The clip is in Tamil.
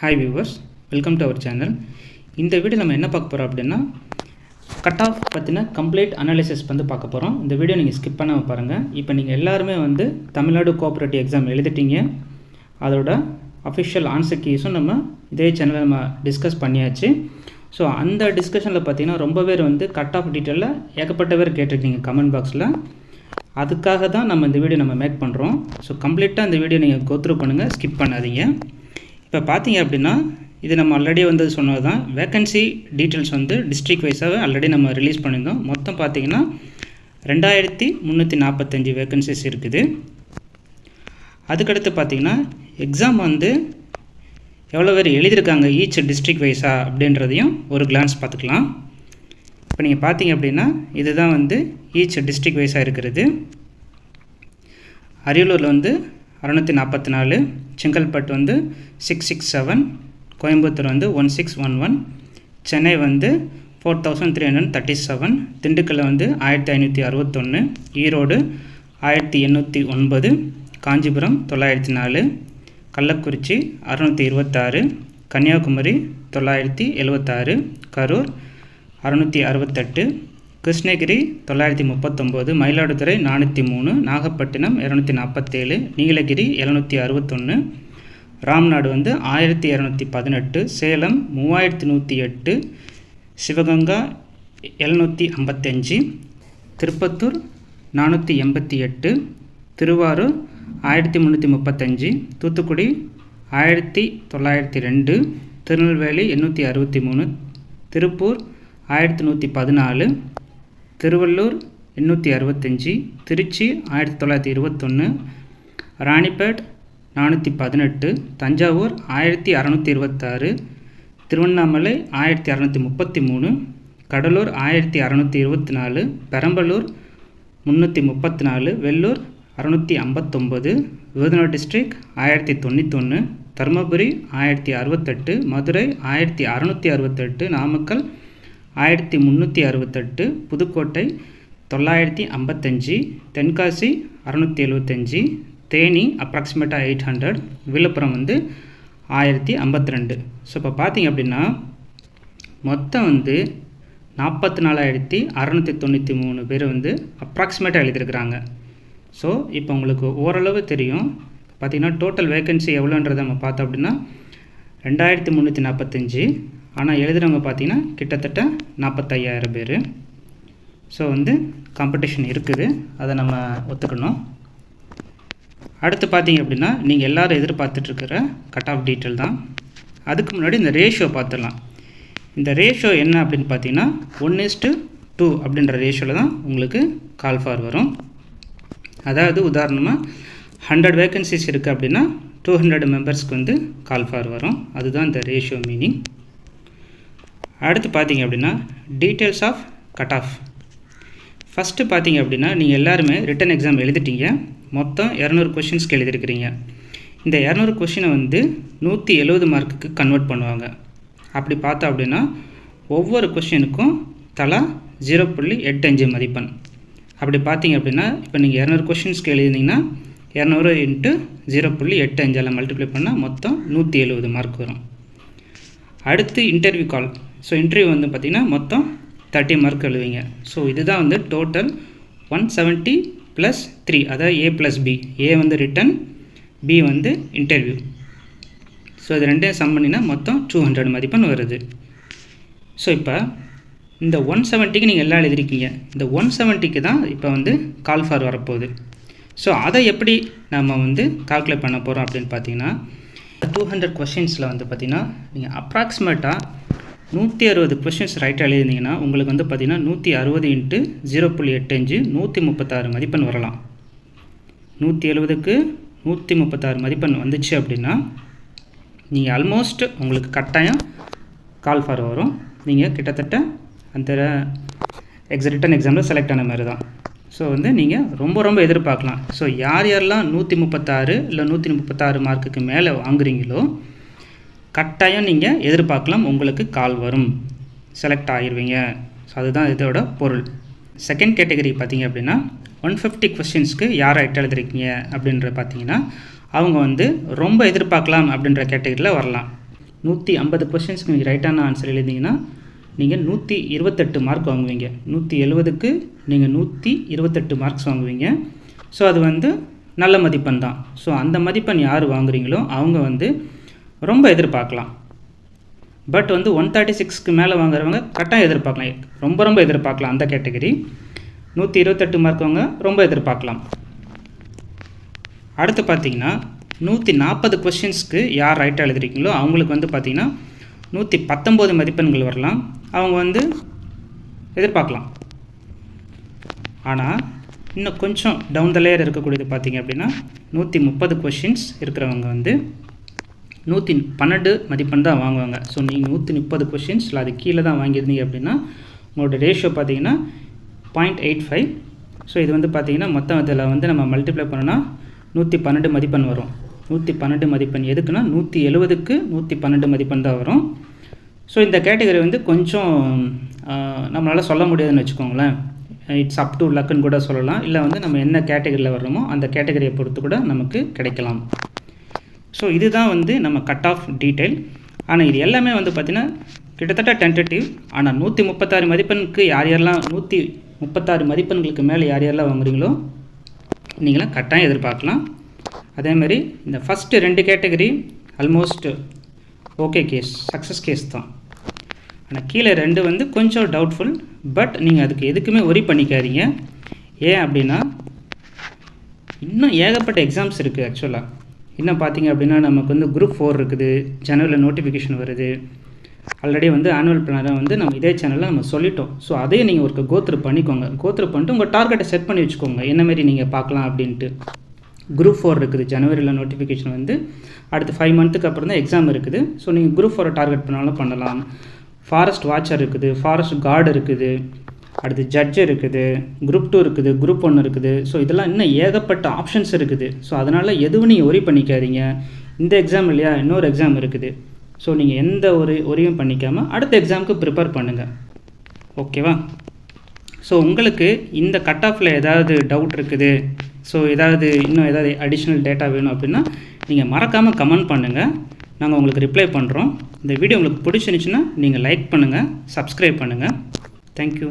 Hi viewers welcome to our channel இந்த வீடியோ நம்ம என்ன பார்க்க போகிறோம் அப்படின்னா கட் ஆஃப் பற்றின கம்ப்ளீட் அனாலிசிஸ் வந்து பார்க்க போகிறோம் இந்த வீடியோ நீங்கள் ஸ்கிப் பண்ணாமல் பாருங்கள் இப்போ நீங்கள் எல்லாருமே வந்து தமிழ்நாடு கோஆப்ரேட்டிவ் எக்ஸாம் எழுதிட்டீங்க. அதோட அஃபிஷியல் ஆன்சர் கீஸும் நம்ம இதே சேனலில் நம்ம டிஸ்கஸ் பண்ணியாச்சு. ஸோ அந்த டிஸ்கஷனில் பார்த்தீங்கன்னா ரொம்ப பேர் வந்து கட் ஆஃப் டீட்டெயிலில் ஏகப்பட்ட பேர் கேட்டிருக்கீங்க கமெண்ட் பாக்ஸில் அதுக்காக தான் நம்ம இந்த வீடியோ நம்ம மேக் பண்ணுறோம் ஸோ கம்ப்ளீட்டாக இந்த வீடியோ நீங்கள் கோத்ரூ பண்ணுங்கள் ஸ்கிப் பண்ணாதீங்க. இப்போ பார்த்தீங்க அப்படின்னா இது நம்ம ஆல்ரெடி வந்து சொன்னது தான் வேக்கன்சி டீட்டெயில்ஸ் வந்து டிஸ்ட்ரிக்ட் வைஸாக ஆல்ரெடி நம்ம ரிலீஸ் பண்ணியிருந்தோம். மொத்தம் பார்த்தீங்கன்னா ரெண்டாயிரத்தி முந்நூற்றி நாற்பத்தஞ்சு வேக்கன்சிஸ் இருக்குது. அதுக்கடுத்து பார்த்தீங்கன்னா எக்ஸாம் வந்து எவ்வளோ பேர் எழுதியிருக்காங்க ஈச் டிஸ்ட்ரிக்ட் வைஸாக அப்படின்றதையும் ஒரு கிளான்ஸ் பார்த்துக்கலாம். இப்போ நீங்கள் பார்த்தீங்க அப்படின்னா இதுதான் வந்து ஈச் டிஸ்ட்ரிக்ட் வைஸாக இருக்கிறது. அரியலூரில் வந்து அறநூற்றி நாற்பத்தி நாலு செங்கல்பட்டு வந்து சிக்ஸ் சிக்ஸ் செவன் கோயம்புத்தூர் வந்து one six one one Chennai வந்து four thousand three hundred thirty seven Dindigul வந்து ஆயிரத்தி ஐநூற்றி அறுபத்தொன்று ஈரோடு ஆயிரத்தி எண்ணூற்றி ஒன்பது காஞ்சிபுரம் தொள்ளாயிரத்தி நாலு கள்ளக்குறிச்சி அறநூற்றி இருபத்தாறு கன்னியாகுமரி தொள்ளாயிரத்தி எழுபத்தாறு கரூர் அறநூற்றி அறுபத்தெட்டு கிருஷ்ணகிரி தொள்ளாயிரத்தி முப்பத்தொம்போது மயிலாடுதுறை நானூற்றி மூணு நாகப்பட்டினம் இரநூத்தி நாற்பத்தேழு நீலகிரி எழுநூற்றி அறுபத்தொன்று ராம்நாடு வந்து ஆயிரத்தி இரநூத்தி பதினெட்டு சேலம் மூவாயிரத்தி நூற்றி எட்டு சிவகங்கா எழுநூற்றி ஐம்பத்தஞ்சு திருப்பத்தூர் நானூற்றி எண்பத்தி எட்டு திருவாரூர் ஆயிரத்தி முந்நூற்றி முப்பத்தஞ்சு தூத்துக்குடி ஆயிரத்தி தொள்ளாயிரத்தி ரெண்டு திருநெல்வேலி எண்ணூற்றி அறுபத்தி மூணு திருப்பூர் ஆயிரத்தி நூற்றி பதினாலு திருவள்ளூர் எண்ணூற்றி அறுபத்தஞ்சி திருச்சி ஆயிரத்தி தொள்ளாயிரத்தி இருபத்தொன்று ராணிப்பேட் நானூற்றி பதினெட்டு தஞ்சாவூர் ஆயிரத்தி அறநூற்றி இருபத்தாறு திருவண்ணாமலை ஆயிரத்தி அறநூற்றி முப்பத்தி மூணு கடலூர் ஆயிரத்தி அறநூற்றி இருபத்தி நாலு பெரம்பலூர் முந்நூற்றி முப்பத்தி நாலு வெள்ளூர் அறநூற்றி ஐம்பத்தொம்பது விருதுநகர் டிஸ்ட்ரிக் ஆயிரத்தி தொண்ணூத்தொன்று தருமபுரி ஆயிரத்தி அறுபத்தெட்டு மதுரை ஆயிரத்தி அறநூற்றி அறுபத்தெட்டு நாமக்கல் ஆயிரத்தி முந்நூற்றி அறுபத்தெட்டு புதுக்கோட்டை தொள்ளாயிரத்தி ஐம்பத்தஞ்சு தென்காசி அறநூற்றி எழுபத்தஞ்சி தேனி அப்ராக்சிமேட்டாக எயிட் ஹண்ட்ரட் விழுப்புரம் வந்து ஆயிரத்தி ஐம்பத்தி ரெண்டு. ஸோ இப்போ பார்த்தீங்க அப்படின்னா மொத்தம் வந்து நாற்பத்தி நாலாயிரத்தி அறநூற்றி தொண்ணூற்றி மூணு பேர் வந்து அப்ராக்சிமேட்டாக எழுதியிருக்கிறாங்க. ஸோ இப்போ உங்களுக்கு ஓரளவு தெரியும். பார்த்திங்கன்னா டோட்டல் வேக்கன்சி எவ்வளோன்றதை நம்ம பார்த்தோம் அப்படின்னா ரெண்டாயிரத்தி முந்நூற்றி நாற்பத்தஞ்சு ஆனால் எழுதுகிறவங்க பார்த்தீங்கன்னா கிட்டத்தட்ட நாற்பத்தையாயிரம் பேர். ஸோ வந்து காம்படிஷன் இருக்குது. அதை நம்ம ஒத்துக்கணும். அடுத்து பார்த்தீங்க அப்படின்னா நீங்கள் எல்லோரும் எதிர்பார்த்துட்ருக்கிற கட் ஆஃப் டீட்டெயில் தான். அதுக்கு முன்னாடி இந்த ரேஷியோ பார்த்துடலாம் இந்த ரேஷியோ என்ன அப்படின்னு பார்த்தீங்கன்னா ஒன் இஸ்ட்டு டூ அப்படின்ற ரேஷியோவில் தான் உங்களுக்கு கால் ஃபார் வரும். அதாவது உதாரணமாக ஹண்ட்ரட் வேக்கன்சிஸ் இருக்குது அப்படின்னா டூ ஹண்ட்ரட் மெம்பர்ஸ்க்கு வந்து கால் ஃபார் வரும். அதுதான் இந்த ரேஷியோ மீனிங் அடுத்து பார்த்தீங்க அப்படின்னா details of cut off first பார்த்தீங்க அப்படின்னா நீங்கள் எல்லாருமே ரிட்டன் எக்ஸாம் எழுதிட்டீங்க. மொத்தம் இரநூறு கொஷின்ஸ்க்கு எழுதிருக்கிறீங்க இந்த இரநூறு கொஷினை வந்து நூற்றி எழுபது மார்க்குக்கு கன்வெர்ட் பண்ணுவாங்க. அப்படி பார்த்தோம் அப்படின்னா ஒவ்வொரு கொஷினுக்கும் தலா ஜீரோ புள்ளி எட்டு அஞ்சு மதிப்பெண். அப்படி பார்த்தீங்க அப்படின்னா இப்போ நீங்கள் இரநூறு கொஷின்ஸ்க்கு எழுதினீங்கன்னா இரநூறு இன்ட்டு ஜீரோ புள்ளி எட்டு அஞ்சால் மல்டிப்ளை பண்ணால் மொத்தம் நூற்றி எழுபது மார்க் வரும். அடுத்து இன்டர்வியூ கால் ஸோ இன்டர்வியூ வந்து பார்த்திங்கன்னா மொத்தம் தேர்ட்டி மார்க் எழுவீங்க ஸோ இதுதான் வந்து total one seventy plus three அதாவது ஏ ப்ளஸ் பி ஏ வந்து ரிட்டன் பி வந்து இன்டர்வியூ ஸோ இது ரெண்டையும் சம் பண்ணினா மொத்தம் டூ ஹண்ட்ரட் மதிப்பெண் வருது. ஸோ இப்போ இந்த ஒன் செவன்ட்டிக்கு நீங்கள் எல்லாம் எழுதிருக்கீங்க. இந்த ஒன் செவன்ட்டிக்கு தான் இப்போ வந்து கால் ஃபார் வரப்போகுது. ஸோ அதை எப்படி நம்ம வந்து கால்குலேட் பண்ண போகிறோம் அப்படின்னு பார்த்தீங்கன்னா டூ ஹண்ட்ரட் கொஷின்ஸில் வந்து பார்த்திங்கன்னா நீங்கள் அப்ராக்சிமேட்டாக நூற்றி அறுபது கொஷின்ஸ் ரைட்டாக எழுதினீங்கன்னா உங்களுக்கு வந்து பார்த்திங்கன்னா நூற்றி அறுபது இன்ட்டு ஜீரோ புள்ளி எட்டு அஞ்சு நூற்றி முப்பத்தாறு மதிப்பெண் வரலாம். நூற்றி எழுபதுக்கு நூற்றி முப்பத்தாறு மதிப்பெண் வந்துச்சு அப்படின்னா நீங்கள் ஆல்மோஸ்ட் உங்களுக்கு கட்டாயம் கால் ஃபார் வரும். நீங்கள் கிட்டத்தட்ட அந்த எக்ஸ ரிட்டன் எக்ஸாமில் செலக்ட் ஆன மாதிரி தான் ஸோ வந்து நீங்கள் ரொம்ப ரொம்ப எதிர்பார்க்கலாம். ஸோ யார் யாரெல்லாம் நூற்றி முப்பத்தாறு இல்லை நூற்றி முப்பத்தாறு மார்க்குக்கு மேலே வாங்குறீங்களோ கட்டாயம் நீங்கள் எதிர்பார்க்கலாம் உங்களுக்கு கால் வரும். செலக்ட் ஆகிடுவீங்க ஸோ அதுதான் இதோட பொருள். செகண்ட் கேட்டகரி பார்த்தீங்க அப்படின்னா ஒன் ஃபிஃப்டி கொஸ்டின்ஸ்க்கு யார் ரைட் எழுதிருக்கீங்க அப்படின்ற பார்த்தீங்கன்னா அவங்க வந்து ரொம்ப எதிர்பார்க்கலாம் அப்படின்ற கேட்டகரியில் வரலாம். நூற்றி ஐம்பது கொஷின்ஸ்க்கு நீங்கள் ரைட்டான ஆன்சர் எழுதிங்கன்னா நீங்கள் நூற்றி இருபத்தெட்டு மார்க் வாங்குவீங்க. நூற்றி எழுபதுக்கு நீங்கள் நூற்றி இருபத்தெட்டு மார்க்ஸ் வாங்குவீங்க. ஸோ அது வந்து நல்ல மதிப்பெண் தான். ஸோ அந்த மதிப்பெண் யார் வாங்குறீங்களோ அவங்க வந்து ரொம்ப எதிர்பார்க்கலாம். பட் வந்து ஒன் தேர்ட்டி சிக்ஸ்க்கு மேலே வாங்குறவங்க கட்டாயம் எதிர்பார்க்கலாம். ரொம்ப ரொம்ப எதிர்பார்க்கலாம் அந்த கேட்டகரி நூற்றி இருபத்தெட்டு மார்க்கவங்க ரொம்ப எதிர்பார்க்கலாம். அடுத்து பார்த்தீங்கன்னா நூற்றி நாற்பது கொஷின்ஸ்க்கு யார் ரைட்டாக எழுதுறீங்களோ அவங்களுக்கு வந்து பார்த்தீங்கன்னா நூற்றி பத்தொம்போது மதிப்பெண்கள் வரலாம். அவங்க வந்து எதிர்பார்க்கலாம். ஆனால் இன்னும் கொஞ்சம் டவுன் த லேயர் இருக்கக்கூடியது பார்த்தீங்க அப்படின்னா நூற்றி முப்பது கொஷின்ஸ் இருக்கிறவங்க வந்து நூற்றி பன்னெண்டு மதிப்பெண் தான் வாங்குவாங்க. ஸோ நீங்கள் நூற்றி முப்பது கொஷின்ஸில் அது கீழே தான் வாங்கியிருந்தீங்க அப்படின்னா உங்களோட ரேஷியோ பார்த்தீங்கன்னா பாயிண்ட் எயிட் ஃபைவ் ஸோ இது வந்து பார்த்தீங்கன்னா மொத்தம் இதில் வந்து நம்ம மல்டிப்ளை பண்ணோன்னா நூற்றி பன்னெண்டு மதிப்பெண் வரும். நூற்றி பன்னெண்டு மதிப்பெண் எதுக்குன்னா நூற்றி எழுபதுக்கு நூற்றி பன்னெண்டு மதிப்பெண் தான் வரும். ஸோ இந்த கேட்டகரி வந்து கொஞ்சம் நம்மளால் சொல்ல முடியாதுன்னு வச்சுக்கோங்களேன். இட்ஸ் அப் டு லக்குன்னு கூட சொல்லலாம். இல்லை வந்து நம்ம என்ன கேட்டகரியில் வர்றோமோ அந்த கேட்டகரியை பொறுத்து கூட நமக்கு கிடைக்கலாம். ஸோ இதுதான் வந்து நம்ம கட் ஆஃப் டீட்டெயில் ஆனால் இது எல்லாமே வந்து பார்த்திங்கன்னா கிட்டத்தட்ட டென்டேட்டிவ் ஆனால் நூற்றி முப்பத்தாறு மதிப்பெண்ணுக்கு யார் யாரெல்லாம் நூற்றி முப்பத்தாறு மதிப்பெண்களுக்கு மேலே யார் யாரெல்லாம் வாங்குறீங்களோ நீங்களாம் கட்டாயம் எதிர்பார்க்கலாம். அதேமாதிரி இந்த ஃபஸ்ட்டு ரெண்டு category almost okay case success case தான். ஆனால் கீழே ரெண்டு வந்து கொஞ்சம் டவுட்ஃபுல் பட் நீங்கள் அதுக்கு எதுக்குமே ஒரி பண்ணிக்காதீங்க. ஏன் அப்படின்னா இன்னும் ஏகப்பட்ட எக்ஸாம்ஸ் இருக்குது ஆக்சுவலாக இன்னும் பார்த்தீங்க அப்படின்னா நமக்கு வந்து குரூப் ஃபோர் இருக்குது. ஜனவரியில் நோட்டிஃபிகேஷன் வருது. ஆல்ரெடி வந்து ஆனுவல் பிளானை வந்து நம்ம இதே சேனலில் நம்ம சொல்லிட்டோம். ஸோ அதையும் நீங்கள் ஒரு கோத்ரு பண்ணிக்கோங்க. கோத்ரு பண்ணிட்டு உங்கள் டார்கெட்டை செட் பண்ணி வச்சுக்கோங்க. என்ன மாதிரி நீங்கள் பார்க்கலாம் அப்படின்ட்டு. குரூப் ஃபோர் இருக்குது. ஜனவரியில் நோட்டிஃபிகேஷன் வந்து அடுத்து ஃபைவ் மந்த்துக்கு அப்புறம் தான் எக்ஸாம் இருக்குது. ஸோ நீங்கள் குரூப் ஃபோரை டார்கெட் பண்ணாலும் பண்ணலாம். ஃபாரஸ்ட் வாட்சர் இருக்குது. ஃபாரஸ்ட் கார்டு இருக்குது. அடுத்து ஜட்ஜ் இருக்குது குரூப் டூ இருக்குது குரூப் ஒன்று இருக்குது. ஸோ இதெல்லாம் இன்னும் ஏகப்பட்ட ஆப்ஷன்ஸ் இருக்குது. ஸோ அதனால் எதுவும் நீங்கள் ஒரி பண்ணிக்காதீங்க. இந்த எக்ஸாம் இல்லையா? இன்னொரு எக்ஸாம் இருக்குது. ஸோ நீங்கள் எந்த ஒரு ஒரியும் பண்ணிக்காமல் அடுத்த எக்ஸாமுக்கு ப்ரிப்பேர் பண்ணுங்கள் ஓகேவா ஸோ உங்களுக்கு இந்த கட் ஆஃபில் ஏதாவது டவுட் இருக்குது? ஸோ ஏதாவது இன்னும் ஏதாவது அடிஷ்னல் டேட்டா வேணும் அப்படின்னா நீங்கள் மறக்காமல் கமெண்ட் பண்ணுங்கள் நாங்கள் உங்களுக்கு ரிப்ளை பண்ணுறோம் இந்த வீடியோ உங்களுக்கு பிடிச்சிருந்துச்சுன்னா நீங்கள் லைக் பண்ணுங்கள் சப்ஸ்கிரைப் பண்ணுங்கள் தேங்க்யூ